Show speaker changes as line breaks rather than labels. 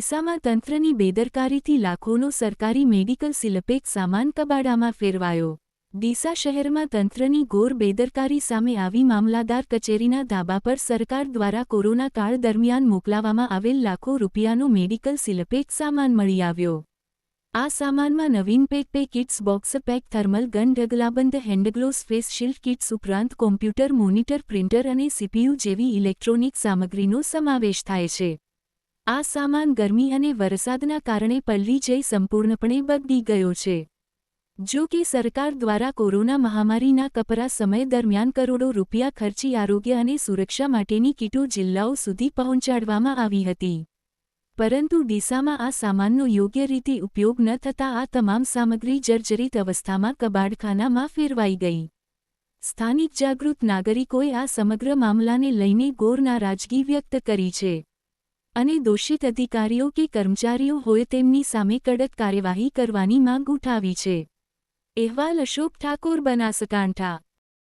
ડીસામાં તંત્રની બેદરકારીથી લાખોનો સરકારી મેડિકલ સિલપેક સામાન કબાડામાં ફેરવાયો. ડીસા શહેરમાં તંત્રની ઘોર બેદરકારી સામે આવી મામલાદાર કચેરીના ધાબા પર સરકાર દ્વારા કોરોના કાળ દરમિયાન મોકલાવામાં આવેલ લાખો રૂપિયાનો મેડિકલ સિલપેક સામાન મળી આવ્યો. આ સામાનમાં નવીન pack pay kits, box pack, thermal gun, ઢગલાબંધ hand gloves face shield kits ઉપરાંત કોમ્પ્યુટર, મોનિટર, પ્રિન્ટર અને સીપીયુ જેવી ઇલેક્ટ્રોનિક સામગ્રીનો સમાવેશ થાય છે. આ સામાન ગરમી અને વરસાદના કારણે પલ્લી જઈ સંપૂર્ણપણે બગડી ગયો છે. જો કે સરકાર દ્વારા કોરોના મહામારીના કપરા સમય દરમિયાન કરોડો રૂપિયા ખર્ચી આરોગ્ય અને સુરક્ષા માટેની કીટો જિલ્લાઓ સુધી પહોંચાડવામાં આવી હતી. પરંતુ ડીસામાં આ સામાનનો યોગ્ય રીતે ઉપયોગ ન થતાં આ તમામ સામગ્રી જર્જરિત અવસ્થામાં કબાડખાનામાં ફેરવાઈ ગઈ. સ્થાનિક જાગૃત નાગરિકોએ આ સમગ્ર મામલાને લઈને ગોર નારાજગી વ્યક્ત કરી છે. અને દોષિત અધિકારીઓ કે કર્મચારીઓ હોય તેમની સામે કડક કાર્યવાહી કરવાની માંગ ઉઠાવી છે. અહેવાલ અશોક ઠાકોર બનાસકાંઠા.